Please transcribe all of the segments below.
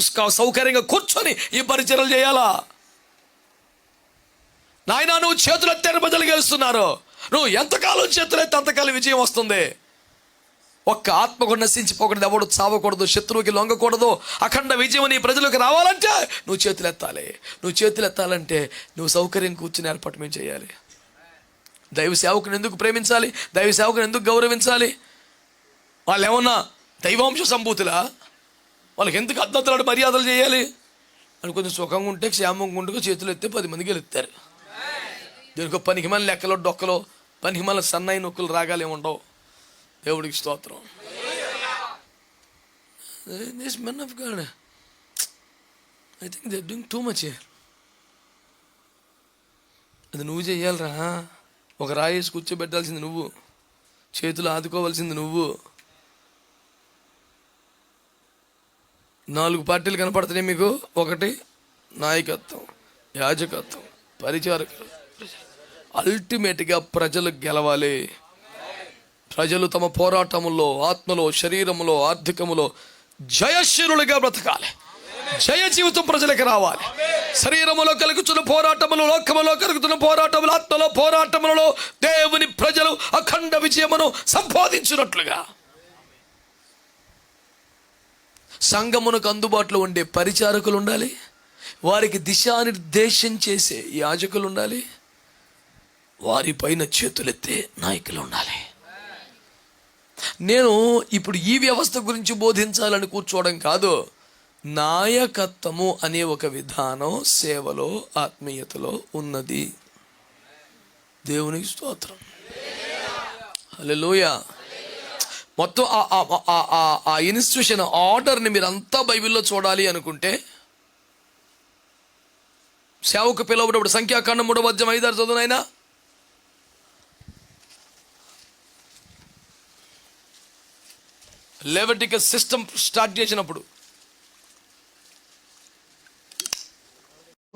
సౌకర్యంగా కూర్చొని ఈ పరిచయలు చేయాలా? నాయన నువ్వు చేతులు ఎత్తారు బదులు గెలుస్తున్నారు. నువ్వు ఎంతకాలం చేతులు ఎత్తే అంతకాలం విజయం వస్తుంది? ఒక్క ఆత్మకు నశించిపోకూడదు ఎవడు చావకూడదు శత్రువుకి లొంగకూడదు అఖండ విజయం నీ ప్రజలకు రావాలంటే నువ్వు చేతులు ఎత్తాలి. నువ్వు చేతులు ఎత్తాలంటే నువ్వు సౌకర్యం కూర్చుని ఏర్పాటు మేము చేయాలి. దైవ సేవకుని ఎందుకు ప్రేమించాలి? దైవ సేవకుని ఎందుకు గౌరవించాలి? వాళ్ళు ఏమన్నా దైవాంశ సంభూతులా? వాళ్ళకి ఎందుకు అద్దతలాడు మర్యాదలు చేయాలి? అని కొంచెం సుఖంగా ఉంటే క్షేమంగా ఉంటే చేతులు ఎత్తే పది మంది గెలుస్తారు దీనికి పనికి మన లెక్కలో డొక్కలో పనికిమాల సన్నాయి నొక్కులు రాగాలు ఏమి ఉండవు దేవుడికి స్తోత్రం. This men of God I think they doing too much అది నువ్వు చేయాలరా. ఒక రాయేసి కూర్చోబెట్టాల్సింది నువ్వు. చేతులు ఆదుకోవాల్సింది నువ్వు. నాలుగు పార్టీలు కనపడుతున్నాయి మీకు. ఒకటి నాయకత్వం యాజకత్వం పరిచారక అల్టిమేట్గా ప్రజలు గెలవాలి. ప్రజలు తమ పోరాటములో ఆత్మలో శరీరములో ఆర్థికములో జయశీరులుగా బ్రతకాలి. జయ జీవితం ప్రజలకు రావాలి. శరీరములో కలుగుతున్న పోరాటములు లోకములో కలుగుతున్న పోరాటములు ఆత్మలో పోరాటములలో దేవుని ప్రజలు అఖండ విజయమును సంపాదించినట్లుగా. సంఘమునకు అందుబాటులో ఉండే పరిచారకులు ఉండాలి. వారికి దిశానిర్దేశం చేసే యాజకులు ఉండాలి. వారిపైన చేతులెత్తే నాయకులు ఉండాలి. నేను ఇప్పుడు ఈ వ్యవస్థ గురించి బోధించాలని కూర్చోవడం కాదు. నాయకత్వము అనే ఒక విధానం సేవలో ఆత్మీయతలో ఉన్నది. దేవునికి స్తోత్రం. హల్లెలూయా. మొత్తం ఆ- ఆ- ఆ- ఇన్స్టిట్యూషన్ ఆర్డర్ని మీరు అంతా బైబిల్లో చూడాలి అనుకుంటే సేవకు పిలువబడినప్పుడు సంఖ్యాకాండం మూడవ అధ్యాయం ఐదారు చదువునైనా లెవెటిక సిస్టమ్ స్టార్ట్ చేసినప్పుడు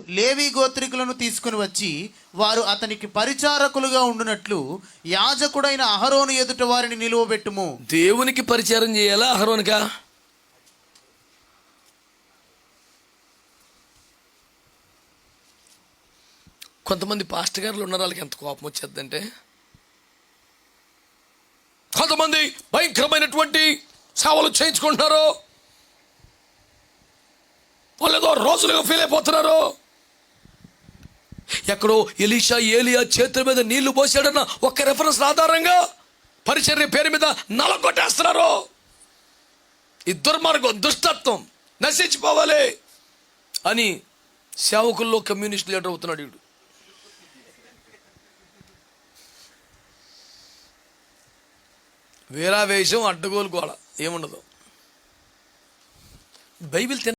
లేవి గోత్రికులను తీసుకుని వచ్చి వారు అతనికి పరిచారకులుగా ఉండునట్లు యాజకుడైన అహరోను ఎదుట వారిని నిలువబెట్టుము దేవునికి పరిచారం చేయాలా అహరోనికా? కొంతమంది పాస్టర్ గారులు ఉన్నారు వాళ్ళకి ఎంత కోపం వచ్చేద్దంటే కొంతమంది భయంకరమైనటువంటి సేవలు చేయించుకుంటున్నారు. వాళ్ళు ఏదో రోజులుగా ఫీల్ అయిపోతున్నారు. ఎక్కడో ఎలీషా ఏలియా చేతుల మీద నీళ్ళు పోసాడన్న ఒక్క రెఫరెన్స్ ఆధారంగా పరిచర్య పేరు మీద నలగొట్టేస్తున్నారు. ఈ దుర్మార్గం దుష్టత్వం నశించిపోవాలి అని సేవకుల్లో కమ్యూనిస్ట్ లీడర్ అవుతున్నాడు వీడు వీరావేశం అడ్డగోలు గోళ ఏముండదు. బైబిల్ తిన